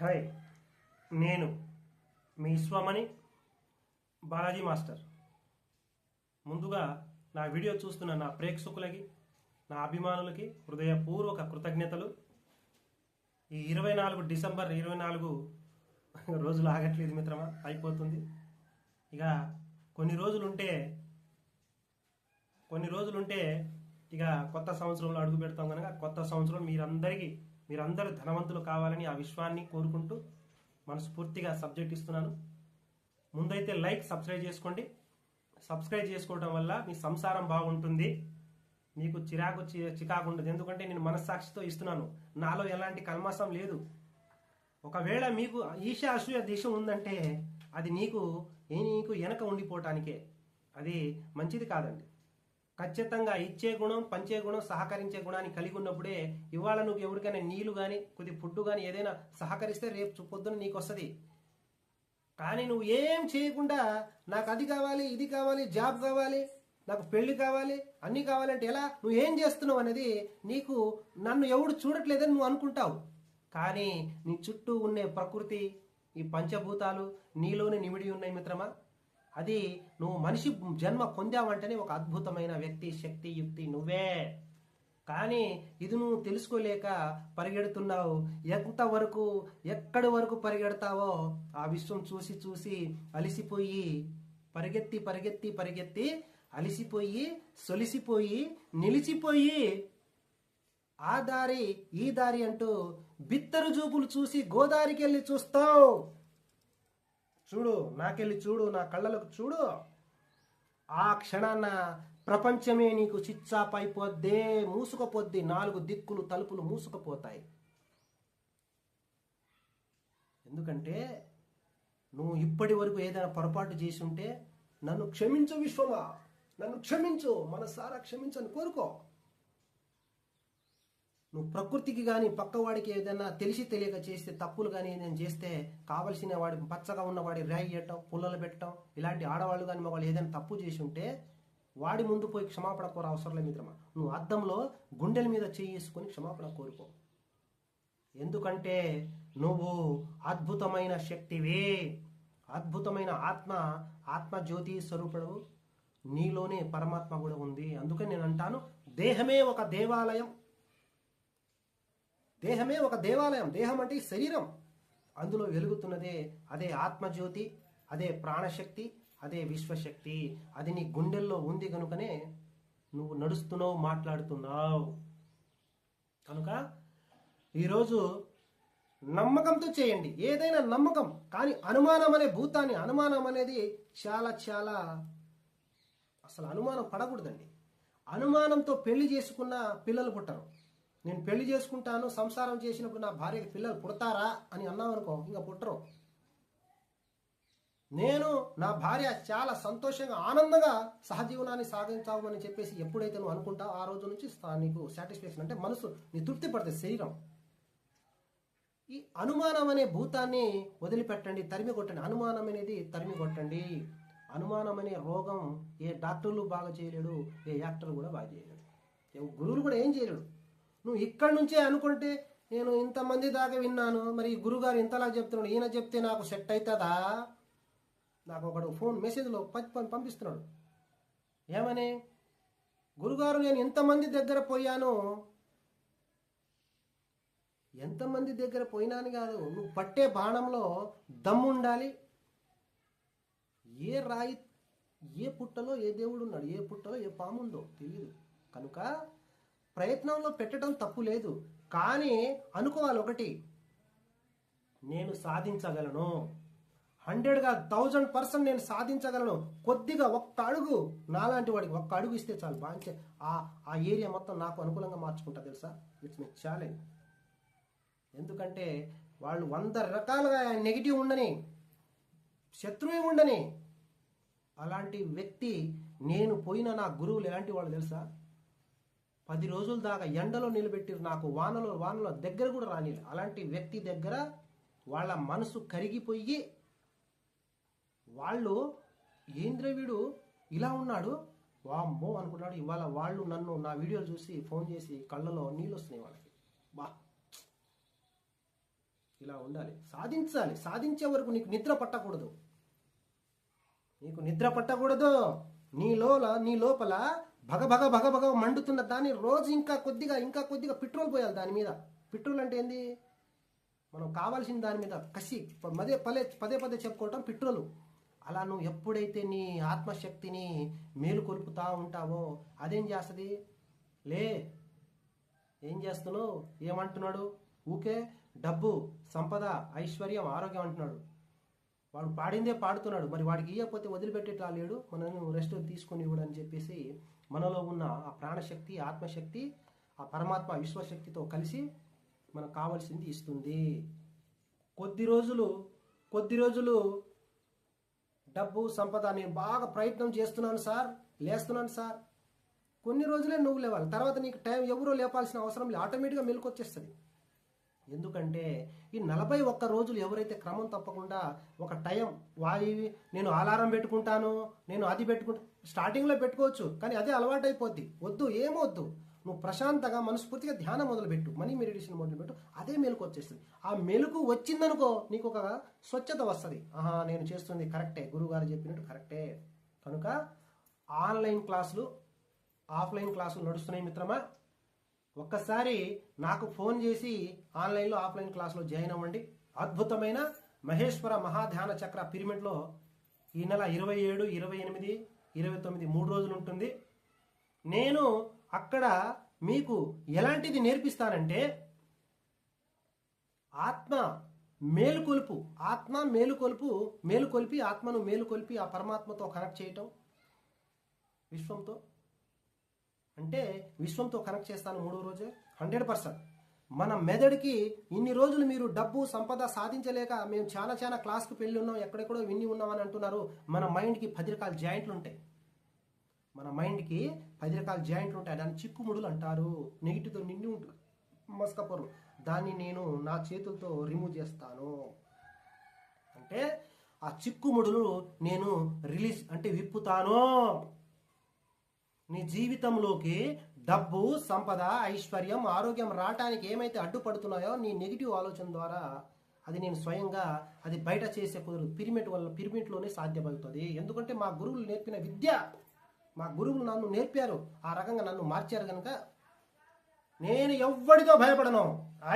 Hi నేను మీ Vishwamani Balaji master. ముందుగా నా వీడియో చూస్తున్న నా ప్రేక్షకులకి నా అభిమానులకి హృదయపూర్వక కృతజ్ఞతలు. ఈ ఇరవై నాలుగు డిసెంబర్ ఇరవై నాలుగు రోజులు ఆగట్లేదు మిత్రమా? అయిపోతుంది. ఇక కొన్ని రోజులుంటే కొన్ని రోజులుంటే ఇక కొత్త సంవత్సరంలో అడుగు పెడతాం కనుక కొత్త సంవత్సరం మీరందరికీ మీరందరూ ధనవంతులు కావాలని ఆ విశ్వాన్ని కోరుకుంటూ మనస్ఫూర్తిగా సబ్జెక్ట్ ఇస్తున్నాను. ముందైతే లైక్ సబ్స్క్రైబ్ చేసుకోండి. సబ్స్క్రైబ్ చేసుకోవడం వల్ల మీ సంసారం బాగుంటుంది. మీకు చిరాకు చి- చికాకు ఉండదు. ఎందుకంటే నేను మనస్సాక్షితో ఇస్తున్నాను. నాలో ఎలాంటి కల్మాసం లేదు. ఒకవేళ మీకు ఈశ అసూయ దిశ ఉందంటే అది నీకు నీకు వెనక ఉండిపోవటానికే. అది మంచిది కాదండి. ఖచ్చితంగా ఇచ్చే గుణం పంచే గుణం సహకరించే గుణాన్ని కలిగి ఉన్నప్పుడే ఇవాళ నువ్వు ఎవరికైనా నీళ్ళు కానీ కొద్ది ఫుడ్ కానీ ఏదైనా సహకరిస్తే రేపు పొద్దున నీకు వస్తుంది. కానీ నువ్వు ఏం చేయకుండా నాకు అది కావాలి ఇది కావాలి జాబ్ కావాలి నాకు పెళ్ళి కావాలి అన్నీ కావాలంటే ఎలా? నువ్వు ఏం చేస్తున్నావు అనేది నీకు నన్ను ఎవడు చూడట్లేదని నువ్వు అనుకుంటావు. కానీ నీ చుట్టూ ఉండే ప్రకృతి ఈ పంచభూతాలు నీలోనే నిమిడి ఉన్నాయి మిత్రమా? అది నువ్వు మనిషి జన్మ పొందావంటేనే ఒక అద్భుతమైన వ్యక్తి శక్తి యుక్తి నువ్వే. కానీ ఇది నువ్వు తెలుసుకోలేక పరిగెడుతున్నావు. ఎంతవరకు ఎక్కడి వరకు పరిగెడతావో ఆ విశ్వం చూసి చూసి అలిసిపోయి పరిగెత్తి పరిగెత్తి పరిగెత్తి అలిసిపోయి సొలిసిపోయి నిలిచిపోయి ఆ దారి ఈ దారి అంటూ బిత్తరు చూపులు చూసి గోదారికి వెళ్ళి చూస్తావు. చూడు నాకెళ్ళి చూడు నా కళ్ళలకు చూడు. ఆ క్షణాన ప్రపంచమే నీకు చిచ్చాపైపోద్దే మూసుకుపోద్ది. నాలుగు దిక్కులు తలుపులు మూసుకుపోతాయి. ఎందుకంటే నువ్వు ఇప్పటి వరకు ఏదైనా పొరపాటు చేసి ఉంటే నన్ను క్షమించు విశ్వమా? నన్ను క్షమించు మనసారా క్షమించని కోరుకో. నువ్వు ప్రకృతికి కానీ పక్కవాడికి ఏదైనా తెలిసి తెలియక చేస్తే తప్పులు కానీ ఏదైనా చేస్తే కావలసిన వాడి పచ్చగా ఉన్నవాడి రాయి చేయటం పుల్లలు పెట్టడం ఇలాంటి ఆడవాళ్ళు కానీ మగవాళ్ళు ఏదైనా తప్పు చేసి ఉంటే వాడి ముందు పోయి క్షమాపణ కోర అవసరం లేదు మిత్రమా. నువ్వు అద్దంలో గుండెల మీద చేసుకొని క్షమాపణ కోరుకో. ఎందుకంటే నువ్వు అద్భుతమైన శక్తివే. అద్భుతమైన ఆత్మ ఆత్మ జ్యోతి స్వరూపుడు. నీలోనే పరమాత్మ కూడా ఉంది. అందుకని నేను అంటాను దేహమే ఒక దేవాలయం. దేహమే ఒక దేవాలయం. దేహం అంటే ఈ శరీరం. అందులో వెలుగుతున్నదే అదే ఆత్మజ్యోతి అదే ప్రాణశక్తి అదే విశ్వశక్తి. అది నీ గుండెల్లో ఉంది కనుకనే నువ్వు నడుస్తున్నావు మాట్లాడుతున్నావు. కనుక ఈరోజు నమ్మకంతో చేయండి. ఏదైనా నమ్మకం కానీ అనుమానం అనే భూతాన్ని అనుమానం అనేది చాలా చాలా అసలు అనుమానం పడకూడదండి. అనుమానంతో పెళ్ళి చేసుకున్న పిల్లలు పుట్టరు. నేను పెళ్ళి చేసుకుంటాను సంసారం చేసినప్పుడు నా భార్యకి పిల్లలు పుడతారా అని అన్నావు అనుకో ఇంకా పుట్టరు. నేను నా భార్య చాలా సంతోషంగా ఆనందంగా సహజీవనాన్ని సాగించామని చెప్పేసి ఎప్పుడైతే నువ్వు అనుకుంటావు ఆ రోజు నుంచి స్థా- నీకు సాటిస్ఫాక్షన్ అంటే మనసు నీ తృప్తి పడుతుంది శరీరం. ఈ అనుమానం అనే భూతాన్ని వదిలిపెట్టండి తరిమి కొట్టండి. అనుమానం అనేది తరిమి కొట్టండి. అనుమానం అనే రోగం ఏ డాక్టర్లు బాగా చేయలేడు ఏ యాక్టర్లు కూడా బాగా చేయలేడు. ఏ గురువులు కూడా ఏం చేయలేడు. నువ్వు ఇక్కడి నుంచే అనుకుంటే నేను ఇంతమంది దాకా విన్నాను. మరి ఈ గురుగారు ఇంతలా చెప్తున్నాడు. ఈయన చెప్తే నాకు సెట్ అవుతుందా నాకు ఒకడు ఫోన్ మెసేజ్లో ప- పంపిస్తున్నాడు. ఏమని? గురుగారు నేను ఇంతమంది దగ్గర పోయాను. ఎంతమంది దగ్గర పోయినాను కాదు. నువ్వు పట్టే బాణంలో దమ్ము ఉండాలి ఏ రాయి ఏ పుట్టలో ఏ దేవుడు ఉన్నాడు ఏ పుట్టలో ఏ పాముందో తెలియదు కనుక ప్రయత్నంలో పెట్టడం తప్పు లేదు. కానీ అనుకోవాలి ఒకటి. నేను సాధించగలను. హండ్రెడ్గా థౌజండ్ పర్సెంట్ నేను సాధించగలను. కొద్దిగా ఒక్క అడుగు నాలాంటి వాడికి ఒక్క అడుగు ఇస్తే చాలు. బాగా ఆ ఆ ఏరియా మొత్తం నాకు అనుకూలంగా మార్చుకుంటా తెలుసా? ఇట్స్ మై ఛాలెంజ్ ఎందుకంటే వాళ్ళు వంద రకాలుగా నెగిటివ్ ఉండని శత్రువే ఉండని అలాంటి వ్యక్తి నేను పోయిన నా గురువులు ఎలాంటి వాళ్ళు తెలుసా? పది రోజుల దాకా ఎండలో నిలబెట్టిరు నాకు వానలో వానలో దగ్గర కూడా రాని అలాంటి వ్యక్తి దగ్గర వాళ్ళ మనసు కరిగిపోయి వాళ్ళు ఏంద్ర వీడు? ఇలా ఉన్నాడు? వామ్మో అనుకున్నాడు ఇవాళ వాళ్ళు నన్ను నా వీడియోలు చూసి ఫోన్ చేసి కళ్ళలో నీళ్ళు వస్తున్నాయి వాళ్ళకి. బా. ఇలా ఉండాలి. సాధించాలి. సాధించే వరకు నీకు నిద్ర పట్టకూడదు. నీకు నిద్ర పట్టకూడదు. నీ లోల నీ లోపల భగ భగ భగ భగ మండుతున్న దాన్ని రోజు ఇంకా కొద్దిగా ఇంకా కొద్దిగా పెట్రోల్ పోయాలి దాని మీద. పెట్రోల్ అంటే ఏంది? మనం కావాల్సిన దాని మీద కసి పదే పదే పదే పదే చెప్పుకోవటం పెట్రోలు. అలా నువ్వు ఎప్పుడైతే నీ ఆత్మశక్తిని మేలుకొల్పుతా ఉంటావో అదేం చేస్తుంది? లే ఏం చేస్తున్నావు? ఏమంటున్నాడు? ఊకే డబ్బు సంపద ఐశ్వర్యం ఆరోగ్యం అంటున్నాడు. వాడు పాడిందే పాడుతున్నాడు. మరి వాడికి ఇవ్వకపోతే వదిలిపెట్టేట్లా లేడు? మనం రెస్ట్ తీసుకొని ఇవ్వడని చెప్పేసి మనలో ఉన్న ఆ ప్రాణశక్తి ఆత్మశక్తి ఆ పరమాత్మ విశ్వశక్తితో కలిసి మనకు కావలసింది ఇస్తుంది. కొద్ది రోజులు కొద్ది రోజులు డబ్బు సంపద నేను బాగా ప్రయత్నం చేస్తున్నాను సార్ లేస్తున్నాను సార్. కొన్ని రోజులే నువ్వు లేవాలి. తర్వాత నీకు టైం ఎవరో లేపాల్సిన అవసరం లేదు. ఆటోమేటిక్గా మెలుకొచ్చేస్తుంది. ఎందుకంటే ఈ నలభై ఒక్క రోజులు ఎవరైతే క్రమం తప్పకుండా ఒక టైం వాయి నేను అలారం పెట్టుకుంటాను నేను అది పెట్టుకుంటా స్టార్టింగ్లో పెట్టుకోవచ్చు కానీ అదే అలవాటు అయిపోద్ది వద్దు ఏమొద్దు. నువ్వు ప్రశాంతంగా మనస్ఫూర్తిగా ధ్యానం మొదలుపెట్టు. Money meditation మొదలుపెట్టు. అదే మెలకు వచ్చేస్తుంది. ఆ మెలకు వచ్చిందనుకో నీకు ఒక స్వచ్ఛత వస్తుంది. ఆహా నేను చేస్తుంది కరెక్టే. గురుగారు చెప్పినట్టు కరెక్టే. కనుక ఆన్లైన్ క్లాసులు ఆఫ్లైన్ క్లాసులు నడుస్తున్నాయి మిత్రమా? ఒక్కసారి నాకు ఫోన్ చేసి ఆన్లైన్లో ఆఫ్లైన్ క్లాసులో జాయిన్ అవ్వండి. అద్భుతమైన మహేశ్వర మహాధ్యాన చక్ర పిరమిడ్లో ఈ నెల ఇరవై ఏడు ఇరవై ఎనిమిది ఇరవై తొమ్మిది మూడు రోజులు ఉంటుంది. నేను అక్కడ మీకు ఎలాంటిది నేర్పిస్తానంటే ఆత్మ మేలుకొలుపు ఆత్మ మేలుకొలుపు మేలుకొల్పి ఆత్మను మేలుకొల్పి ఆ పరమాత్మతో కనెక్ట్ చేయటం విశ్వంతో. అంటే విశ్వంతో కనెక్ట్ చేస్తాను మూడో రోజే హండ్రెడ్ పర్సెంట్. మన మెదడుకి ఇన్ని రోజులు మీరు డబ్బు సంపద సాధించలేక మేము చాలా చాలా క్లాస్కి పెళ్ళి ఉన్నాం ఎక్కడెక్కడో విన్ని ఉన్నాం అని అంటున్నారు. మన మైండ్కి పది రకాల జాయింట్లు ఉంటాయి. మన మైండ్కి పది రకాల జాయింట్లు ఉంటాయి. దాన్ని చిక్కుముడులు అంటారు. నెగిటివ్తో నిండి ఉంటుంది మస్కపొరు దాన్ని నేను నా చేతులతో రిమూవ్ చేస్తాను. అంటే ఆ చిక్కుముడులు నేను రిలీజ్ అంటే విప్పుతాను. నీ జీవితంలోకి డబ్బు సంపద ఐశ్వర్యం ఆరోగ్యం రావటానికి ఏమైతే అడ్డుపడుతున్నాయో నీ నెగిటివ్ ఆలోచన ద్వారా అది నేను స్వయంగా అది బయట చేసే కుదరదు పిరిమిడ్ వల్ల పిరిమిడ్లోనే సాధ్యమవుతుంది. ఎందుకంటే మా గురువులు నేర్పిన విద్య మా గురువులు నన్ను నేర్పారు. ఆ రకంగా నన్ను మార్చారు కనుక నేను ఎవ్వడితో భయపడను.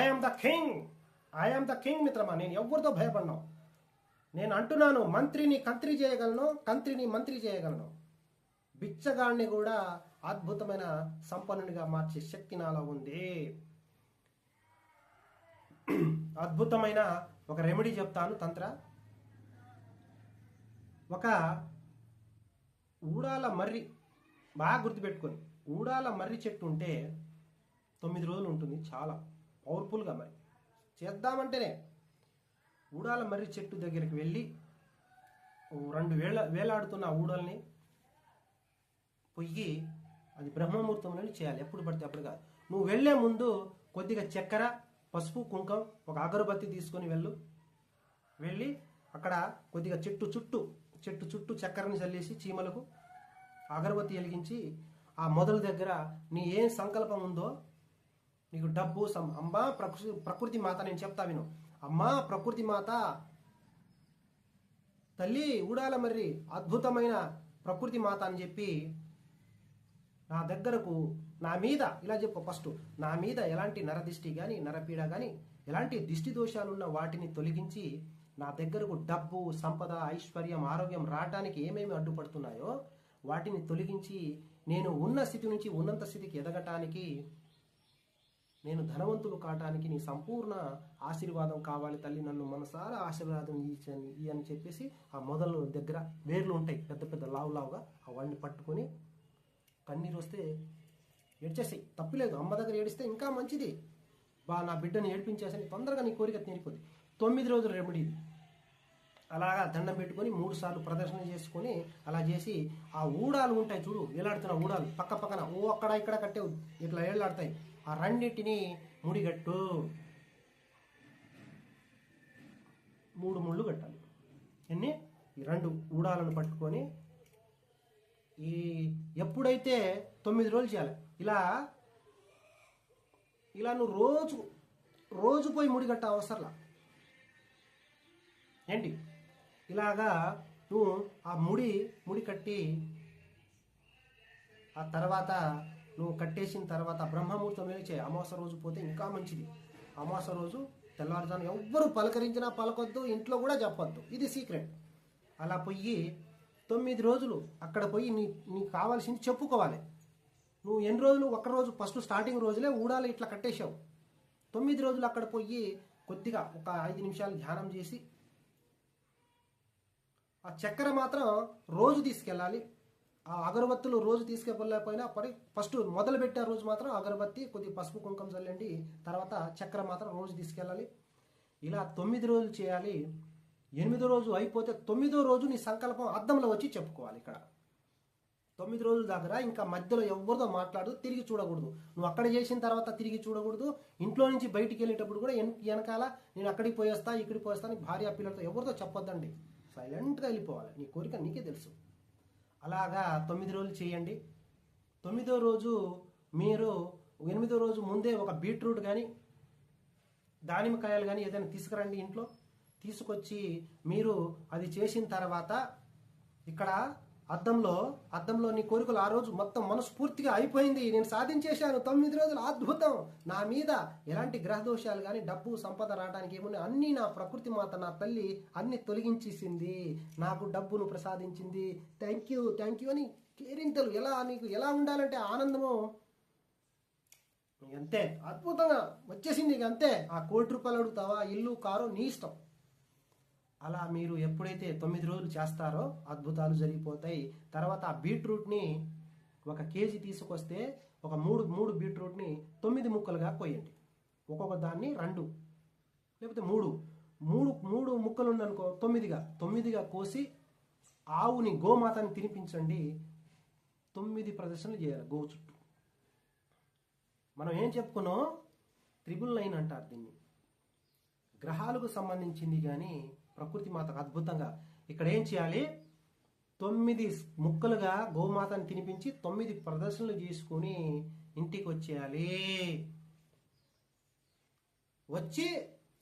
I'm the king I'm the king మిత్రమా. నేను ఎవరితో భయపడను. నేను అంటున్నాను మంత్రిని కంత్రి చేయగలను కంత్రిని మంత్రి చేయగలను. బిచ్చగాడిని కూడా అద్భుతమైన సంపన్నునిగా మార్చే శక్తి నాలో ఉంది. అద్భుతమైన ఒక రెమెడీ చెప్తాను తంత్ర. ఒక ఊడాల మర్రి బాగా గుర్తుపెట్టుకొని ఊడాల మర్రి చెట్టు ఉంటే తొమ్మిది రోజులు ఉంటుంది చాలా పవర్ఫుల్గా మరి. చేద్దామంటేనే ఊడాల మర్రి చెట్టు దగ్గరికి వెళ్ళి రెండు వేళ వేలాడుతున్న ఊడల్ని పొయ్యి అది బ్రహ్మముహూర్తంలోనే చేయాలి. ఎప్పుడు పడితే అప్పుడు కాదు. నువ్వు వెళ్ళే ముందు కొద్దిగా చక్కెర పసుపు కుంకం ఒక అగరబత్తి తీసుకొని వెళ్ళు. వెళ్ళి అక్కడ కొద్దిగా చెట్టు చుట్టూ చెట్టు చుట్టూ చక్కెరని చల్లేసి చీమలకు అగరబత్తి వెలిగించి ఆ మొదల దగ్గర నీ ఏం సంకల్పం ఉందో నీకు డబ్బు సం అమ్మా ప్రకృతి ప్రకృతి మాత నేను చెప్తా విను. అమ్మా ప్రకృతి మాత తల్లి ఊడాల మరి అద్భుతమైన ప్రకృతి మాత అని చెప్పి నా దగ్గరకు నా మీద ఇలా చెప్పు ఫస్ట్ నా మీద ఎలాంటి నరదిష్టి కానీ నరపీడ కానీ ఎలాంటి దిష్టి దోషాలున్న వాటిని తొలగించి నా దగ్గరకు డబ్బు సంపద ఐశ్వర్యం ఆరోగ్యం రావటానికి ఏమేమి అడ్డుపడుతున్నాయో వాటిని తొలగించి నేను ఉన్న స్థితి నుంచి ఉన్నంత స్థితికి ఎదగటానికి నేను ధనవంతులు కావటానికి నీ సంపూర్ణ ఆశీర్వాదం కావాలి తల్లి. నన్ను మనసారా ఆశీర్వాదం ఇచ్చని అని చెప్పేసి ఆ మొదలు దగ్గర వేర్లు ఉంటాయి. పెద్ద పెద్ద లావు లావుగా అవన్నీ పట్టుకొని కన్నీరు వస్తే ఏడ్చేసాయి తప్పులేదు అమ్మ దగ్గర ఏడిస్తే ఇంకా మంచిది. బా నా బిడ్డని ఏడిపించేసని తొందరగా నీ కోరిక తీరిపోద్ది. తొమ్మిది రోజులు రెమెడీ అలాగా దండం పెట్టుకొని మూడు సార్లు ప్రదర్శన చేసుకొని అలా చేసి ఆ ఊడాలు ఉంటాయి చూడు వేలాడుతున్న ఊడాలు. పక్క పక్కన ఓ అక్కడ ఇక్కడ కట్టే ఇట్లా వేలాడతాయి ఆ రెండింటిని ముడిగట్టు. మూడు ముళ్ళు కట్టాలి. ఎన్ని? ఈ రెండు ఊడాలను పట్టుకొని ఈ ఎప్పుడైతే తొమ్మిది రోజులు చేయాలి ఇలా ఇలా నువ్వు రోజు రోజు పోయి ముడిగట్ట అవసరంలా? ఏంటి? ఇలాగా నువ్వు ఆ ముడి ముడి కట్టి ఆ తర్వాత నువ్వు కట్టేసిన తర్వాత బ్రహ్మముహూర్తం చేయి అమావాస రోజు పోతే ఇంకా మంచిది. అమావాస రోజు తెల్లవారుజాము ఎవ్వరు పలకరించినా పలకొద్దు ఇంట్లో కూడా చెప్పొద్దు. ఇది సీక్రెట్. అలా పోయి తొమ్మిది రోజులు అక్కడ పోయి నీ నీకు కావాల్సింది చెప్పుకోవాలి. నువ్వు ఎన్ని రోజులు? ఒక రోజు ఫస్ట్ స్టార్టింగ్ రోజులే ఊడాలి ఇట్లా కట్టేశావు. తొమ్మిది రోజులు అక్కడ పోయి కొద్దిగా ఒక ఐదు నిమిషాలు ధ్యానం చేసి ఆ చక్కెర మాత్రం రోజు తీసుకెళ్ళాలి. ఆ అగరబత్తులు రోజు తీసుకెళ్ళలేకపోయినా పరి ఫస్ట్ మొదలుపెట్టే రోజు మాత్రం అగరబత్తి కొద్ది పసుపు కుంకుమ చల్లండి. తర్వాత చక్కెర మాత్రం రోజు తీసుకెళ్ళాలి. ఇలా తొమ్మిది రోజులు చేయాలి. ఎనిమిదో రోజు అయిపోతే తొమ్మిదో రోజు నీ సంకల్పం అద్దంలో వచ్చి చెప్పుకోవాలి ఇక్కడ. తొమ్మిది రోజుల దగ్గర ఇంకా మధ్యలో ఎవరితో మాట్లాడదు తిరిగి చూడకూడదు. నువ్వు అక్కడ చేసిన తర్వాత తిరిగి చూడకూడదు. ఇంట్లో నుంచి బయటికి వెళ్ళేటప్పుడు కూడా వెనకాల నేను అక్కడికి పోయేస్తా ఇక్కడికి పోయేస్తా అని భార్య పిల్లలతో ఎవరితో చెప్పొద్దండి. సైలెంట్గా వెళ్ళిపోవాలి. నీ కోరిక నీకే తెలుసు. అలాగా తొమ్మిది రోజులు చేయండి. తొమ్మిదో రోజు మీరు ఎనిమిదో రోజు ముందే ఒక బీట్రూట్ కానీ దానిమ్మకాయలు కానీ ఏదైనా తీసుకురండి ఇంట్లో. తీసుకొచ్చి మీరు అది చేసిన తర్వాత ఇక్కడ అద్దంలో అద్దంలో నీ కోరికలు ఆ రోజు మొత్తం మనస్ఫూర్తిగా అయిపోయింది. నేను సాధించేశాను. తొమ్మిది రోజులు అద్భుతం. నా మీద ఎలాంటి గ్రహ దోషాలు కానీ డబ్బు సంపద రావడానికి ఏమున్నాయి అన్నీ నా ప్రకృతి మాత నా తల్లి అన్ని తొలగించేసింది. నాకు డబ్బును ప్రసాదించింది. థ్యాంక్ యూ థ్యాంక్ యూ అని కేరింతలు ఎలా నీకు ఎలా ఉండాలంటే ఆనందము అంతే. అద్భుతంగా వచ్చేసింది అంతే. ఆ కోటి రూపాయలు అడుగుతావా? ఇల్లు కారు నీ ఇష్టం. అలా మీరు ఎప్పుడైతే తొమ్మిది రోజులు చేస్తారో అద్భుతాలు జరిగిపోతాయి. తర్వాత ఆ బీట్రూట్ని ఒక కేజీ తీసుకొస్తే ఒక మూడు మూడు బీట్రూట్ని తొమ్మిది ముక్కలుగా కోయండి. ఒక్కొక్క దాన్ని రెండు లేకపోతే మూడు మూడు మూడు ముక్కలు ఉందనుకో తొమ్మిదిగా తొమ్మిదిగా కోసి ఆవుని గోమాతని తినిపించండి. తొమ్మిది ప్రదర్శనలు చేయాలి గో చుట్టూ. మనం ఏం చెప్పుకున్నాం? త్రిబుల్ లైన్ అంటారు దీన్ని. గ్రహాలకు సంబంధించింది కానీ ప్రకృతి మాత అద్భుతంగా. ఇక్కడ ఏం చేయాలి? తొమ్మిది ముక్కలుగా గోమాతను తినిపించి తొమ్మిది ప్రదర్శనలు చేసుకుని ఇంటికి వచ్చేయాలి. వచ్చి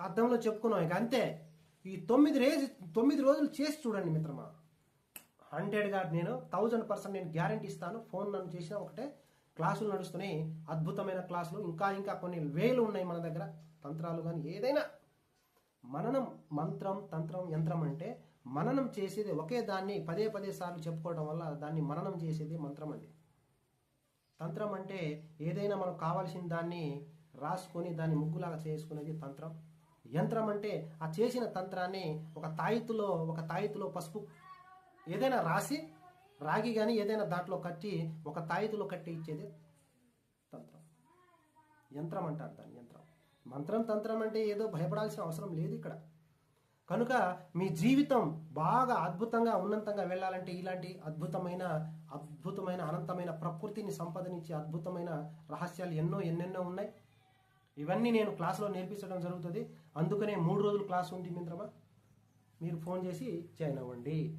అద్దంలో చెప్పుకున్నాం ఇక అంతే. ఈ తొమ్మిది రోజు తొమ్మిది రోజులు చేసి చూడండి మిత్రమా. హండ్రెడ్గా నేను థౌజండ్ పర్సెంట్ నేను గ్యారంటీ ఇస్తాను. ఫోన్ నన్ను చేసిన ఒకటే. క్లాసులు నడుస్తున్నాయి. అద్భుతమైన క్లాసులు. ఇంకా ఇంకా కొన్ని వేలు ఉన్నాయి మన దగ్గర. తంత్రాలు కానీ ఏదైనా. మననం మంత్రం తంత్రం యంత్రం అంటే మననం చేసేది ఒకే దాన్ని పదే పదే సార్లు చెప్పుకోవడం వల్ల దాన్ని మననం చేసేది మంత్రం అండి. తంత్రం అంటే ఏదైనా మనకు కావాల్సిన దాన్ని రాసుకొని దాన్ని ముగ్గులాగా చేసుకునేది తంత్రం. యంత్రం అంటే ఆ చేసిన తంత్రాన్ని ఒక తాయితులో ఒక తాయితులో పసుపు ఏదైనా రాసి రాగి కానీ ఏదైనా దాంట్లో కట్టి ఒక తాయితులో కట్టి ఇచ్చేది తంత్రం. యంత్రం అంటారు దాన్ని యంత్రం. మంత్రం తంత్రం అంటే ఏదో భయపడాల్సిన అవసరం లేదు ఇక్కడ. కనుక మీ జీవితం బాగా అద్భుతంగా ఉన్నంతంగా వెళ్ళాలంటే ఇలాంటి అద్భుతమైన అద్భుతమైన అనంతమైన ప్రకృతిని సంపదనిచ్చే అద్భుతమైన రహస్యాలు ఎన్నో ఎన్నెన్నో ఉన్నాయి. ఇవన్నీ నేను క్లాసులో నేర్పించడం జరుగుతుంది. అందుకనే మూడు రోజులు క్లాస్ ఉంది మిత్రమా? మీరు ఫోన్ చేసి జాయిన్ అవ్వండి.